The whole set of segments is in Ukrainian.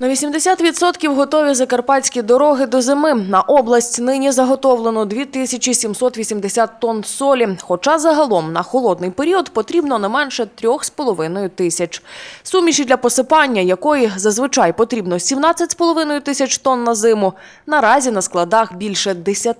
На 80% готові закарпатські дороги до зими. На область нині заготовлено 2780 тонн солі. Хоча загалом на холодний період потрібно не менше 3,5 тисяч. Суміші для посипання, якої зазвичай потрібно 17,5 тисяч тонн на зиму, наразі на складах більше 10.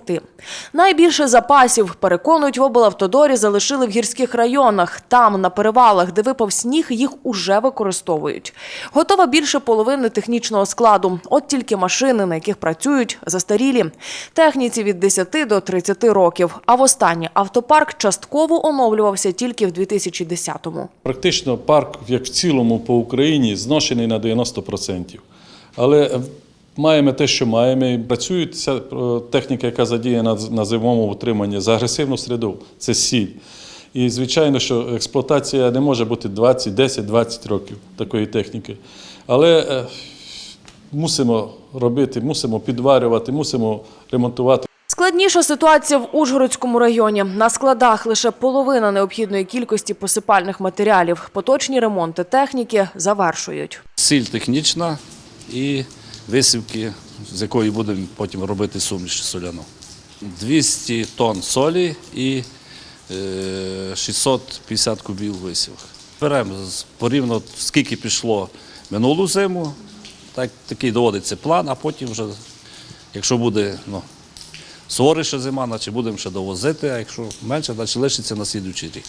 Найбільше запасів, переконують в облавтодорі, залишили в гірських районах. Там, на перевалах, де випав сніг, їх уже використовують. Готова більше половини технічного складу. От тільки машини, на яких працюють, застарілі. Техніці від 10 до 30 років. А востаннє автопарк частково оновлювався тільки в 2010-му. Практично парк, як в цілому по Україні, зношений на 90%. Але маємо те, що маємо. І ця е, техніка, яка задіяна на зимовому утриманні за агресивну середу це сіль. І звичайно, що експлуатація не може бути 20, 10, 20 років такої техніки. Але е, мусимо робити, мусимо підварювати, мусимо ремонтувати. Складніша ситуація в Ужгородському районі. На складах лише половина необхідної кількості посипальних матеріалів. Поточні ремонти техніки завершують. Сіль технічна і висівки, з якої будемо потім робити суміш соляну. 200 тонн солі і е, 650 кубів висівок. Беремо з- порівняно, скільки пішло минулу зиму, так, такий доводиться план, а потім вже, якщо буде ну, суворіша зима, значить будемо ще довозити, а якщо менше, значить лишиться на слідуючий рік.